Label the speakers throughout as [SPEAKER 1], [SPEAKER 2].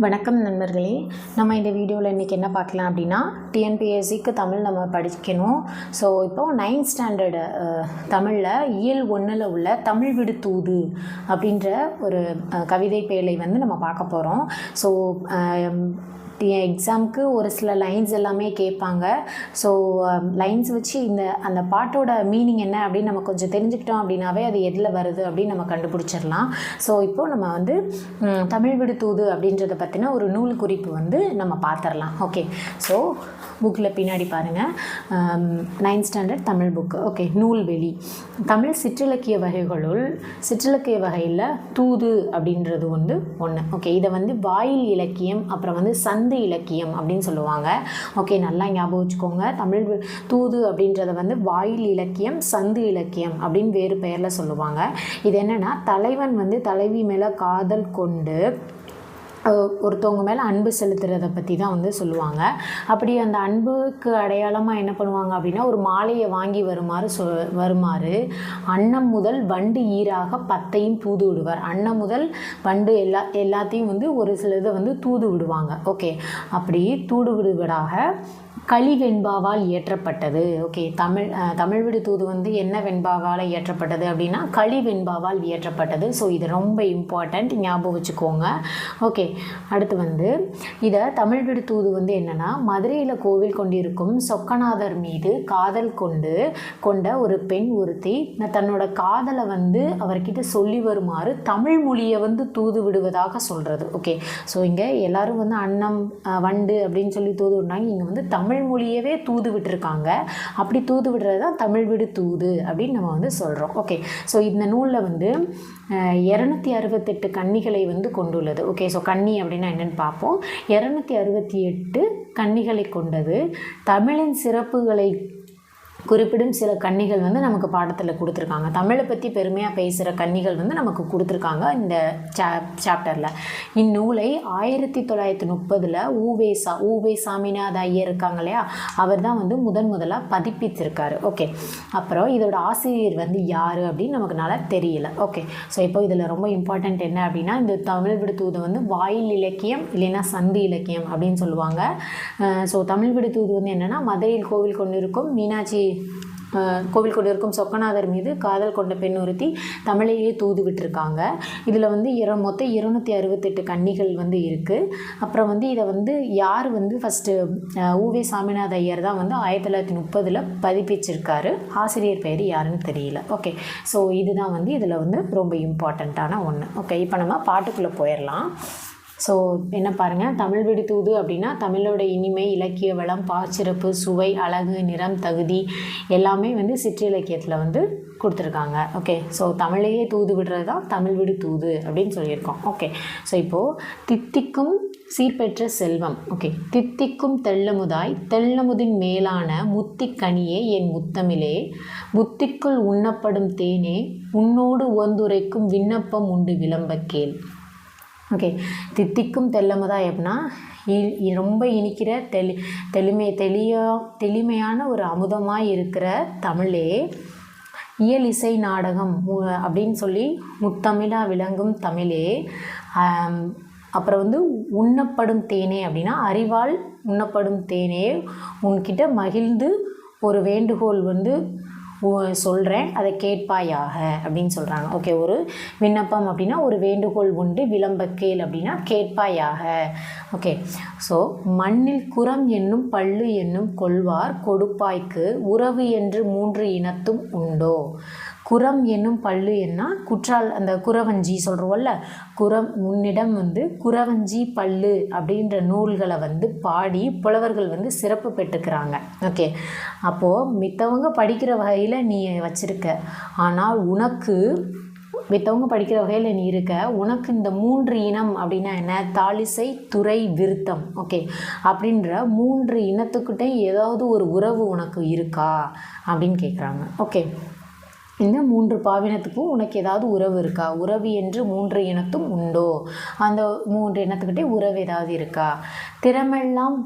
[SPEAKER 1] வணக்கம் நண்பர்களே. நம்ம இந்த வீடியோவில் இன்றைக்கி என்ன பார்க்கலாம் அப்படின்னா டிஎன்பிஎஸ்சிக்கு தமிழ் நம்ம படிக்கணும். ஸோ இப்போது நைன்த் ஸ்டாண்டர்டு தமிழில் இயல் ஒன்றில் உள்ள தமிழ் விடுத்தூது அப்படின்ற ஒரு கவிதை பேழை வந்து நம்ம பார்க்க போகிறோம் ஸோ என் எக்ஸாமுக்கு ஒரு சில லைன்ஸ் எல்லாமே கேட்பாங்க. ஸோ லைன்ஸ் um, வச்சு இந்த அந்த பாட்டோட மீனிங் என்ன அப்படின்னு நம்ம கொஞ்சம் தெரிஞ்சுக்கிட்டோம் அப்படின்னாவே அது எதில் வருது அப்படின்னு நம்ம கண்டுபிடிச்சிடலாம். ஸோ இப்போது நம்ம வந்து தமிழ் விடு தூது அப்படின்றத பற்றின ஒரு நூல் குறிப்பு வந்து நம்ம பார்த்துடலாம் ஓகே ஸோ புக்கில் பின்னாடி பாருங்கள் ninth standard Tamil book okay நூல்வெளி Tamil சிற்றிலக்கிய வகைகளுள் சிற்றிலக்கிய வகையில் தூது அப்படின்றது வந்து ஒன்று ஓகே இதை வந்து வாயில் இலக்கியம் அப்புறம் வந்து சந்த இலக்கியம் அப்படின்னு சொல்லுவாங்க. ஓகே நல்லா ஞாபகம் வச்சுக்கோங்க. தமிழ் தூது அப்படின்றத வந்து வாயில் இலக்கியம் சந்து இலக்கியம் அப்படின்னு வேறு பெயரில் சொல்லுவாங்க. இது என்னென்னா தலைவன் வந்து தலைவி மேலே காதல் கொண்டு ஒருத்தவங்க மேலே அன்பு செலுத்துறதை பற்றி தான் வந்து சொல்லுவாங்க. அப்படி அந்த அன்புக்கு அடையாளமாக என்ன பண்ணுவாங்க அப்படின்னா ஒரு மாலையை வாங்கி வருமாறு சொ வருமாறு அன்னம் முதல் வண்டு ஈராக பத்தையும் தூது விடுவார். அன்னம் முதல் வண்டு எல்லா எல்லாத்தையும் வந்து ஒரு சில இதை வந்து தூது விடுவாங்க. ஓகே. அப்படி தூது விடுவதாக களி வெண்பாவால் இயற்றப்பட்டது. ஓகே தமிழ் தமிழ் விடு தூது வந்து என்ன வெண்பாவால் இயற்றப்பட்டது அப்படின்னா களி வெண்பாவால் இயற்றப்பட்டது. ஸோ இது ரொம்ப இம்பார்ட்டண்ட் ஞாபகம் வச்சுக்கோங்க. ஓகே அடுத்து வந்து இதை தமிழ் விடு தூது வந்து என்னென்னா மதுரையில் கோவில் கொண்டிருக்கும் சொக்கநாதர் மீது காதல் கொண்டு கொண்ட ஒரு பெண் ஒருத்தி தன்னோட காதலை வந்து அவர்கிட்ட சொல்லி வருமாறு தமிழ் மொழியை வந்து தூது விடுவதாக சொல்கிறது ஓகே ஸோ இங்கே எல்லாரும் வந்து அன்னம் வண்டு அப்படின்னு சொல்லி தூது விடுறாங்க. இங்கே வந்து தமிழ் மொழியவே தூது விட்டுருக்காங்க. அப்படி தூது விடுறது தான் தமிழ் விடு தூது அப்படின்னு நம்ம வந்து சொல்கிறோம் ஓகே ஸோ இந்த நூலில் வந்து இரநூத்தி அறுபத்தெட்டு கன்னிகளை வந்து கொண்டுள்ளது. ஓகே ஸோ கன்னி அப்படின்னா என்னென்னு பார்ப்போம். இரநூத்தி அறுபத்தி எட்டு கன்னிகளை கொண்டது தமிழின் சிறப்புகளை குறிப்பிடும் சில கன்னிகள் வந்து நமக்கு பாடத்தில் கொடுத்துருக்காங்க. தமிழை பற்றி பெருமையாக பேசுகிற கன்னிகள் வந்து நமக்கு கொடுத்துருக்காங்க இந்த சா சாப்டரில் இந்நூலை ஆயிரத்தி தொள்ளாயிரத்தி முப்பதில் ஊவேசா ஊவே சாமிநாத ஐயர் இருக்காங்க இல்லையா? அவர் தான் வந்து முதன் முதலாக பதிப்பித்திருக்காரு. ஓகே. அப்புறம் இதோட ஆசிரியர் வந்து யார் அப்படின்னு நமக்கு நல்லா தெரியல. ஓகே. ஸோ இப்போ இதில் ரொம்ப இம்பார்ட்டண்ட் என்ன அப்படின்னா இந்த தமிழ் விடு தூது வந்து வாயில் இலக்கியம் இல்லைன்னா சந்து இலக்கியம் அப்படின்னு சொல்லுவாங்க. ஸோ தமிழ் விடுத்தூது தூது வந்து என்னென்னா மதுரையில் கோவில் கொண்டு இருக்கும் மீனாட்சி கோவில் கோவில் கொண்டிருக்கும் சொக்கநாதர் மீது காதல் கொண்ட பெண் ஒருத்தி தமிழையே தூது விட்டுருக்காங்க. இதில் வந்து இர மொத்தம் இருநூற்றி அறுபத்தெட்டு கன்னிகள் வந்து இருக்குது அப்புறம் வந்து இதை வந்து யார் வந்து ஃபஸ்ட்டு ஊவே சாமிநாத ஐயர் தான் வந்து ஆயிரத்தி தொள்ளாயிரத்தி முப்பதில் பதிப்பிச்சிருக்காரு. ஆசிரியர் பெயர் யாருன்னு தெரியல. ஓகே ஸோ இதுதான் வந்து இதில் வந்து ரொம்ப இம்பார்ட்டண்ட்டான ஒன்று ஓகே இப்போ நம்ம பாட்டுக்குள்ளே போயிடலாம். ஸோ என்ன பாருங்கள் தமிழ் விடு தூது அப்படின்னா தமிழோட இனிமை இலக்கிய வளம் பாச்சிறப்பு சுவை அழகு நிறம் தகுதி எல்லாமே வந்து சிற்றிலக்கியத்தில் வந்து கொடுத்துருக்காங்க. ஓகே ஸோ தமிழையே தூது விடுறது தான் தமிழ் விடு தூது அப்படின்னு சொல்லியிருக்கோம். ஓகே ஸோ இப்போது தித்திக்கும் சீர்பெற்ற செல்வம். ஓகே தித்திக்கும் தெள்ளமுதாய் தெள்ளமுதின் மேலான முத்திக்கனியே என் முத்தமிழே. புத்திக்குள் உண்ணப்படும் தேனே உன்னோடு உவந்துரைக்கும் விண்ணப்பம் உண்டு விளம்பக்கேன். ஓகே தித்திக்கும் தெல்லமுதா எப்படின்னா இ- ரொம்ப இனிக்கிற தெளி தெளிமை தெளிய தெளிமையான ஒரு அமுதமாக இருக்கிற தமிழே இயல் இசை நாடகம் அப்படின்னு சொல்லி முத்தமிழாக விளங்கும் தமிழே அப்புறம் வந்து உண்ணப்படும் தேனே அப்படின்னா அறிவால் உண்ணப்படும் தேனே உன்கிட்ட மகிழ்ந்து ஒரு வேண்டுகோள் வந்து சொல்கிறேன் அதை கேட்பாயாக அப்படின்னு சொல்கிறாங்க ஓகே ஒரு விண்ணப்பம் அப்படின்னா ஒரு வேண்டுகோள் உண்டு விளம்பக்கேல் அப்படின்னா கேட்பாயாக. ஓகே ஸோ மண்ணில் குரம் என்னும் பல்லு என்னும் கொள்வார் கொடுப்பாய்க்கு உறவு என்று மூன்று இனத்தும் உண்டோ? குரம் என்னும் பல்லு என்ன குற்றால் அந்த குறவஞ்சி சொல்கிறோம்ல குரம் உன்னிடம் வந்து குறவஞ்சி பல்லு அப்படின்ற நூல்களை வந்து பாடி புலவர்கள் வந்து சிறப்பு பெற்றுக்கிறாங்க. ஓகே. அப்போது மித்தவங்க படிக்கிற வகையில் நீ வச்சுருக்க. ஆனால் உனக்கு மித்தவங்க படிக்கிற வகையில் நீ இருக்க உனக்கு இந்த மூன்று இனம் அப்படின்னா என்ன? தாலிசை துறை விருத்தம். ஓகே. அப்படின்ற மூன்று இனத்துக்கிட்டே ஏதாவது ஒரு உறவு உனக்கு இருக்கா அப்படின்னு கேட்குறாங்க ஓகே. இந்த மூன்று பாவினத்துக்கும் உனக்கு ஏதாவது உறவு இருக்கா? உறவு என்று மூன்று இனத்தும் உண்டோ? அந்த மூன்று இனத்துக்கிட்டே உறவு ஏதாவது இருக்கா? திறமெல்லாம்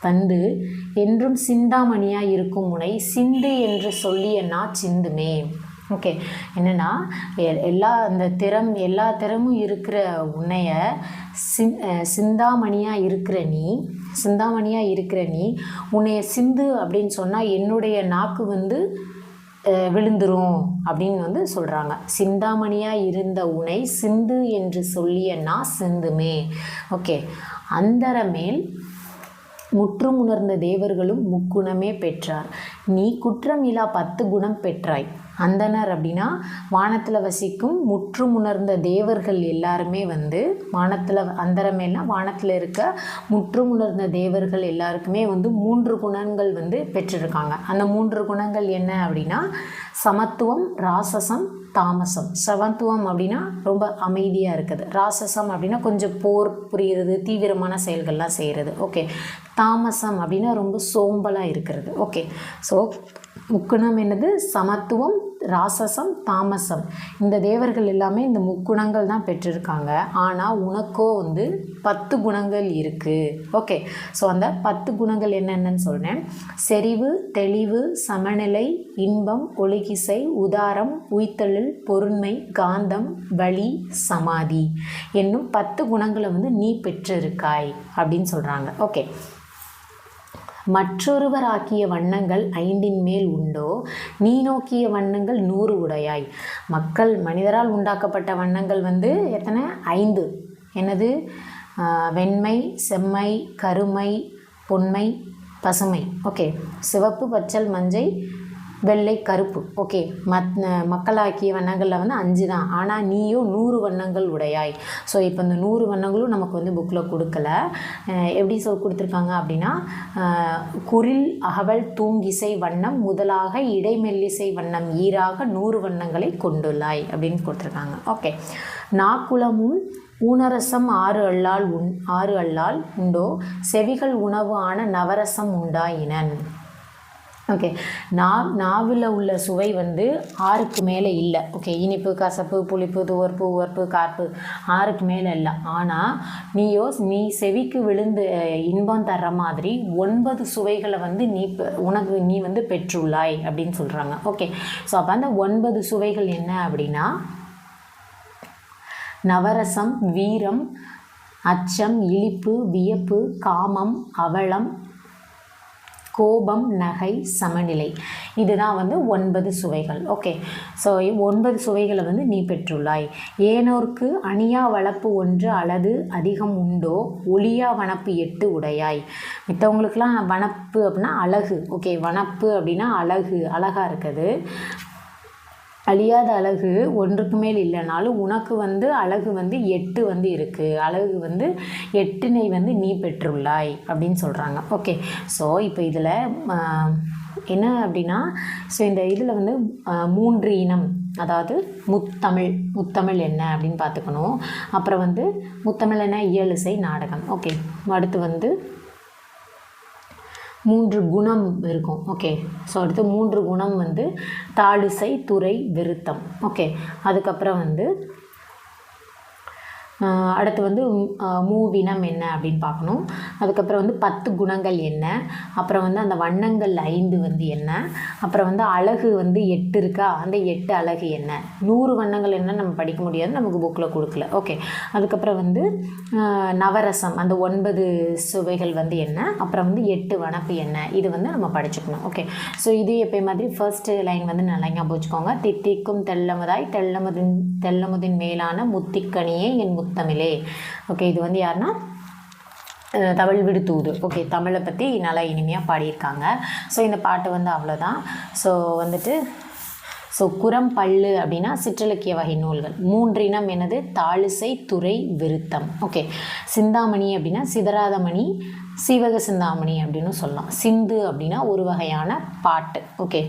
[SPEAKER 1] வந்து என்றும் சிந்தாமணியாக இருக்கும் உனை சிந்து என்று சொல்லிய நா சிந்துமே? ஓகே என்னென்னா எ- எல்லா அந்த திறம் எல்லா திறமும் இருக்கிற உன்னைய சிந் சிந்தாமணியாக இருக்கிற நீ சிந்தாமணியாக இருக்கிற நீ உன்னைய சிந்து அப்படின்னு சொன்னால் என்னுடைய நாக்கு வந்து விழுந்துரும் அப்படின்னு வந்து சொல்கிறாங்க சிந்தாமணியாக இருந்த உனை சிந்து என்று சொல்லிய நான் சிந்துமே. ஓகே. அந்தரமேல் முற்றும் உணர்ந்த தேவர்களும் முக்குணமே பெற்றார். நீ குற்றமிலா பத்து குணம் பெற்றாய். அந்தனர் அப்படின்னா வானத்தில் வசிக்கும் முற்றுமுணர்ந்த தேவர்கள் எல்லாருமே வந்து வானத்தில் அந்தரமேனா வானத்தில் இருக்க முற்றுமுணர்ந்த தேவர்கள் எல்லாருக்குமே வந்து மூன்று குணங்கள் வந்து பெற்றிருக்காங்க. அந்த மூன்று குணங்கள் என்ன அப்படின்னா சமத்துவம் ராசசம் தாமசம். சமத்துவம் அப்படின்னா ரொம்ப அமைதியாக இருக்குது. ராசசம் அப்படின்னா கொஞ்சம் போர் புரியுறது தீவிரமான செயல்கள்லாம் செய்கிறது ஓகே. தாமசம் அப்படின்னா ரொம்ப சோம்பலாக இருக்கிறது. ஓகே. ஸோ முக்குணம் என்னது? சமத்துவம் ராசசம் தாமசம். இந்த தேவர்கள் எல்லாமே இந்த முக்குணங்கள் தான் பெற்றிருக்காங்க. ஆனால் உனக்கோ வந்து பத்து குணங்கள் இருக்குது ஓகே. ஸோ அந்த பத்து குணங்கள் என்னென்னு சொல்கிறேன் செறிவு தெளிவு சமநிலை இன்பம் ஒழுகிசை உதாரம் உய்த்தலில் பொருண்மை காந்தம் வலி சமாதி. என்னும் பத்து குணங்களை வந்து நீ பெற்றிருக்காய் அப்படின்னு சொல்கிறாங்க ஓகே. மற்றொருவராக்கிய வண்ணங்கள் ஐந்தின் மேல் உண்டோ? நீ நோக்கிய வண்ணங்கள் நூறு உடையாய். மக்கள் மனிதரால் உண்டாக்கப்பட்ட வண்ணங்கள் வந்து எத்தனை? ஐந்து. எனது வெண்மை செம்மை கருமை பொன்மை பசுமை. ஓகே. சிவப்பு பச்சல் மஞ்சை வெள்ளை கருப்பு. ஓகே மத் மக்களாக்கிய வண்ணங்களில் வந்து அஞ்சு தான். ஆனால் நீயும் நூறு வண்ணங்கள் உடையாய். ஸோ இப்போ இந்த நூறு வண்ணங்களும் நமக்கு வந்து புக்கில் கொடுக்கல. எப்படி சொல் கொடுத்துருக்காங்க அப்படின்னா குரில் அகவல் தூங்கிசை வண்ணம் முதலாக இடைமெல்லிசை வண்ணம் ஈராக நூறு வண்ணங்களை கொண்டுள்ளாய் அப்படின்னு கொடுத்துருக்காங்க. ஓகே நாக்குளமும் ஊனரசம் ஆறு அல்லால் உண் ஆறு அல்லால் உண்டோ? செவிகள் உணவு ஆன நவரசம் உண்டாயினன். ஓகே நா நாவில் உள்ள சுவை வந்து ஆறுக்கு மேலே இல்லை. ஓகே இனிப்பு கசப்பு புளிப்பு துவர்ப்பு உவர்ப்பு கார்ப்பு ஆறுக்கு மேலே இல்லை. ஆனால் நீயோ நீ செவிக்கு விழுந்து இன்பம் தர்ற மாதிரி ஒன்பது சுவைகளை வந்து நீ பெ- உனக்கு நீ வந்து பெற்றுள்ளாய் அப்படின்னு சொல்கிறாங்க ஓகே ஸோ அப்போ அந்த ஒன்பது சுவைகள் என்ன அப்படின்னா நவரசம் வீரம் அச்சம் இழிப்பு வியப்பு காமம் அவலம் கோபம் நகை சமநிலை. இதுதான் வந்து ஒன்பது சுவைகள். ஓகே ஸோ ஒன்பது சுவைகளை வந்து நீ பெற்றுள்ளாய். ஏனோர்க்கு அணியா வளப்பு ஒன்று அளது அதிகம் உண்டோ ஒளியா வனப்பு எட்டு உடையாய். மித்தவங்களுக்கெல்லாம் வனப்பு அப்படின்னா அழகு. ஓகே வனப்பு அப்படின்னா அழகு அழகாக இருக்குது. அழியாத அழகு ஒன்றுக்கு மேல் இல்லைனாலும் உனக்கு வந்து அழகு வந்து எட்டு வந்து இருக்குது அழகு வந்து எட்டினை வந்து நீ பெற்றுள்ளாய் அப்படின்னு சொல்கிறாங்க ஓகே ஸோ இப்போ இதில் என்ன அப்படின்னா ஸோ இந்த இதில் வந்து மூன்று இனம். அதாவது முத்தமிழ் முத்தமிழ் என்ன அப்படின்னு பார்த்துக்கணும். அப்புறம் வந்து முத்தமிழ் என்ன? இயலிசை நாடகம். ஓகே அடுத்து வந்து மூன்று குணம் இருக்கும். ஓகே ஸோ அடுத்து மூன்று குணம் வந்து தாளிசை துறை விருத்தம். ஓகே அதுக்கப்புறம் வந்து அடுத்து வந்து மூவினம் என்ன அப்படின்னு பார்க்கணும். அதுக்கப்புறம் வந்து பத்து குணங்கள் என்ன? அப்புறம் வந்து அந்த வண்ணங்கள் ஐந்து வந்து என்ன? அப்புறம் வந்து அழகு வந்து எட்டு இருக்கா? அந்த எட்டு அழகு என்ன? நூறு வண்ணங்கள் என்ன நம்ம படிக்க முடியாது நமக்கு புக்கில் கொடுக்கல. ஓகே அதுக்கப்புறம் வந்து நவரசம் அந்த ஒன்பது சுவைகள் வந்து என்ன? அப்புறம் வந்து எட்டு வனப்பு என்ன? இது வந்து நம்ம படிச்சுக்கணும். ஓகே ஸோ இது எப்போ மாதிரி ஃபர்ஸ்ட் லைன் வந்து நல்லா ஞாபகம் வச்சுக்கோங்க. தித்திக்கும் தெல்லமதாய் தெல்லமதின் தெல்லமுதின் மேலான முத்திக்கனியே என் முத்தமிழே. ஓகே இது வந்து யாருன்னா தமிழ் விடு தூது ஓகே தமிழை பற்றி நல்லா இனிமையாக பாடியிருக்காங்க. ஸோ இந்த பாட்டு வந்து அவ்வளோதான். ஸோ வந்துட்டு ஸோ குரம் பல்லு அப்படின்னா சிற்றிலக்கிய வகை நூல்கள். மூன்றினம் என்னது தாளிசை துறை விருத்தம். ஓகே சிந்தாமணி அப்படின்னா சிதறாதமணி சீவக சிந்தாமணி அப்படின்னு சொல்லலாம். சிந்து அப்படின்னா ஒரு வகையான பாட்டு. ஓகே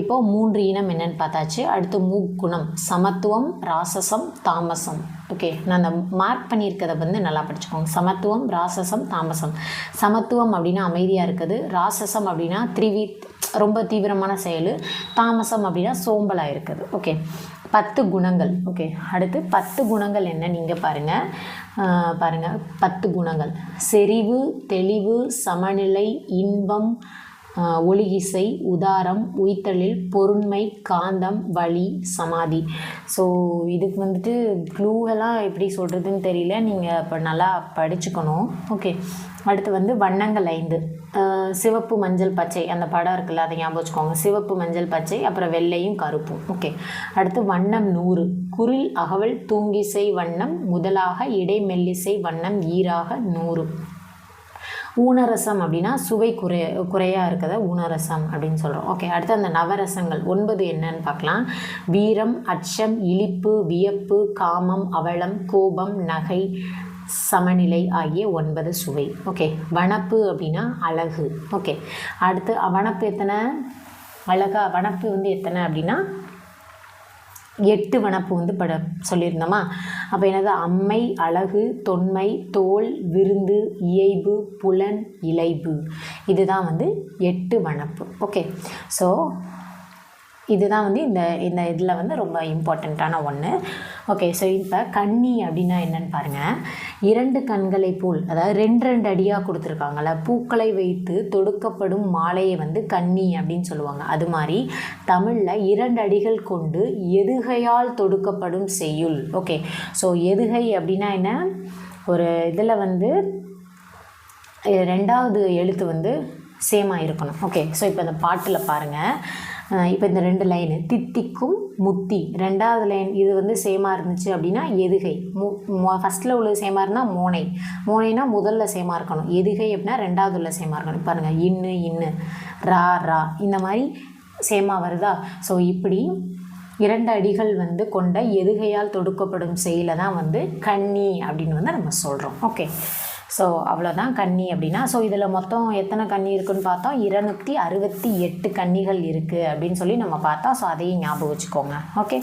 [SPEAKER 1] இப்போ மூன்று இனம் என்னன்னு பார்த்தாச்சு. அடுத்து மூக்குணம் சமத்துவம் ராசசம் தாமசம். ஓகே நான் அந்த மார்க் பண்ணியிருக்கதை வந்து நல்லா படிச்சுக்கோங்க. சமத்துவம் ராசசம் தாமசம். சமத்துவம் அப்படின்னா அமைதியாக இருக்குது. ராசசம் அப்படின்னா திரிவி ரொம்ப தீவிரமான செயல். தாமசம் அப்படின்னா சோம்பலாக இருக்குது. ஓகே பத்து குணங்கள். ஓகே அடுத்து பத்து குணங்கள் என்ன நீங்கள் பாருங்கள் பாருங்கள் பத்து குணங்கள். செறிவு தெளிவு சமநிலை இன்பம் ஒளி இசை உதாரம் உய்த்தலில் பொருண்மை காந்தம் வழி சமாதி. ஸோ இதுக்கு வந்துட்டு க்ளூவெல்லாம் எப்படி சொல்கிறதுன்னு தெரியல. நீங்கள் இப்போ நல்லா படிச்சுக்கணும். ஓகே அடுத்து வந்து வண்ணங்கள் ஐந்து. சிவப்பு மஞ்சள் பச்சை. அந்த படம் இருக்குல்ல அதை ஞாபகம் வச்சுக்கோங்க. சிவப்பு மஞ்சள் பச்சை அப்புறம் வெள்ளையும் கருப்பும். ஓகே அடுத்து வண்ணம் நூறு. குரில் அகவல் தூங்கிசை வண்ணம் முதலாக இடைமெல்லிசை வண்ணம் ஈராக நூறு. ஊனரசம் அப்படின்னா சுவை குறை குறையாக இருக்கிறத ஊனரசம் அப்படின்னு சொல்கிறோம் ஓகே அடுத்து அந்த நவரசங்கள். ஒன்பது என்னன்னு பார்க்கலாம். வீரம் அச்சம் இழிப்பு வியப்பு காமம் அவலம் கோபம் நகை சமநிலை ஆகிய ஒன்பது சுவை. ஓகே வனப்பு அப்படின்னா அழகு. ஓகே அடுத்து வனப்பு எத்தனை? அழகா வனப்பு வந்து எத்தனை அப்படின்னா எட்டு வனப்பு வந்து பட சொல்லியிருந்தோமா? அப்போ என்னது? அம்மை அழகு தொன்மை தோல் விருந்து இயைபு புலன் இலைபு. இதுதான் வந்து எட்டு வனப்பு. ஓகே ஸோ இதுதான் வந்து இந்த இந்த இதில் வந்து ரொம்ப இம்பார்ட்டண்ட்டான ஒன்று ஓகே ஸோ இப்போ கண்ணி அப்படின்னா என்னன்னு பாருங்கள் இரண்டு கண்களை போல் அதாவது ரெண்டு ரெண்டு அடியாக கொடுத்துருக்காங்கல்ல பூக்களை வைத்து தொடுக்கப்படும் மாலையை வந்து கண்ணி அப்படின்னு சொல்லுவாங்க. அது மாதிரி தமிழில் இரண்டு அடிகள் கொண்டு எதுகையால் தொடுக்கப்படும் செய்யுள். ஓகே ஸோ எதுகை அப்படின்னா என்ன? ஒரு இதில் வந்து ரெண்டாவது எழுத்து வந்து சேமாக இருக்கணும். ஓகே ஸோ இப்போ அந்த பாட்டில் பாருங்கள் இப்போ இந்த ரெண்டு லைனு தித்திக்கும் முத்தி. ரெண்டாவது லைன் இது வந்து சேமாக இருந்துச்சு அப்படின்னா எதுகை. மு ஃபஸ்ட்டில் உள்ளது சேமாக இருந்தால் மோனை. மோனைனா முதல்ல சேமாக இருக்கணும். எதுகை அப்படின்னா ரெண்டாவது உள்ள சேமாக இருக்கணும். பாருங்கள் இன்னு இன்னு ரா ரா. இந்த மாதிரி சேமாக வருதா? ஸோ இப்படி இரண்டு அடிகள் வந்து கொண்ட எதுகையால் தொடுக்கப்படும் செயலை தான் வந்து கன்னி அப்படின்னு வந்து நம்ம சொல்கிறோம் ஓகே ஸோ அவ்வளோதான் கன்னி அப்படின்னா ஸோ இதில் மொத்தம் எத்தனை கன்னி இருக்குன்னு பார்த்தோம் இருநூற்றி அறுபத்தி எட்டு கன்னிகள் இருக்குது அப்படின்னு சொல்லி நம்ம பார்த்தோம் ஸோ அதையும் ஞாபகம் வச்சுக்கோங்க. ஓகே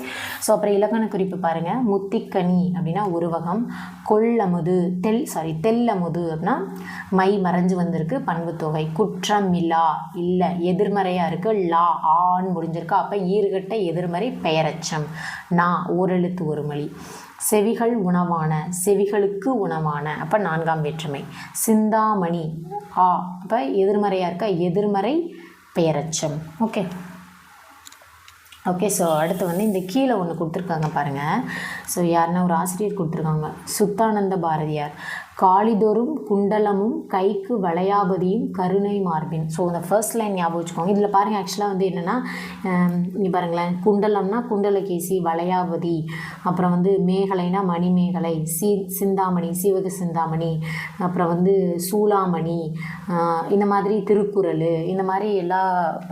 [SPEAKER 1] ஸோ அப்புறம் இலக்கண குறிப்பு பாருங்கள் முத்திக்கனி அப்படின்னா உருவகம் கொள்ளமுது தெல் சாரி தெல்லமுது அப்படின்னா மை மறைஞ்சு வந்திருக்கு பண்புத்தொகை குற்றம் இல்லா இல்லை எதிர்மறையாக இருக்குது லா ஆண் முடிஞ்சிருக்கு. அப்போ ஈர்கட்ட எதிர்மறை பெயரச்சம் நான் ஓரெழுத்து ஒரு மொழி செவிகள் உணவான செவிகளுக்கு உணவான. அப்போ நான்காம் வேற்றுமை. சிந்தாமணி. ஆ அப்போ எதிர்மறையாக இருக்க? எதிர்மறை பெயரச்சம். ஓகே. ஓகே ஸோ அடுத்து வந்து இந்த கீழே ஒன்று கொடுத்துருக்காங்க பாருங்கள் ஸோ யாருன்னா ஒரு ஆசிரியர் கொடுத்துருக்காங்க. சுத்தானந்த பாரதியார். காளிதொரும் குண்டலமும் கைக்கு வளையாபதியும் கருணை மார்பின். ஸோ இந்த ஃபர்ஸ்ட் லைன் ஞாபகம் வச்சுக்கோங்க. இதில் பாருங்கள் ஆக்சுவலாக வந்து என்னென்னா நீ பாருங்களேன். குண்டலம்னா குண்டலகேசி வளையாபதி. அப்புறம் வந்து மேகலைனா மணிமேகலை சி சிந்தாமணி சிவக சிந்தாமணி. அப்புறம் வந்து சூளாமணி இந்த மாதிரி திருக்குறள் இந்த மாதிரி எல்லா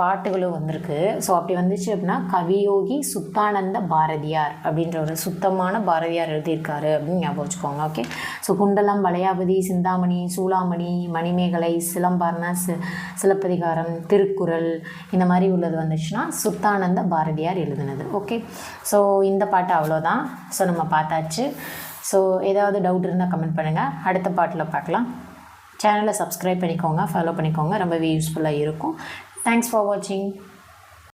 [SPEAKER 1] பாட்டுகளும் வந்திருக்கு. ஸோ அப்படி வந்துச்சு அப்படின்னா கவியோகி சுத்தானந்த பாரதியார் அப்படின்ற ஒரு சுத்தமான பாரதியார் எழுதியிருக்காரு அப்படின்னு ஞாபகம் வச்சுக்கோங்க ஓகே ஸோ குண்டலம் வளையாபதி சிந்தாமணி சூளாமணி மணிமேகலை சிலம்பார்னா சி சிலப்பதிகாரம் திருக்குறள் இந்த மாதிரி உள்ளது வந்துச்சுன்னா சுத்தானந்த பாரதியார் எழுதுனது. ஓகே ஸோ இந்த பாட்டு அவ்வளோதான். ஸோ நம்ம பார்த்தாச்சு. ஸோ ஏதாவது டவுட் இருந்தால் கமெண்ட் பண்ணுங்கள் அடுத்த பாட்டில் பார்க்கலாம். சேனலை சப்ஸ்கிரைப் பண்ணிக்கோங்க ஃபாலோ பண்ணிக்கோங்க. ரொம்பவே யூஸ்ஃபுல்லாக இருக்கும். தேங்க்ஸ் ஃபார் வாட்சிங்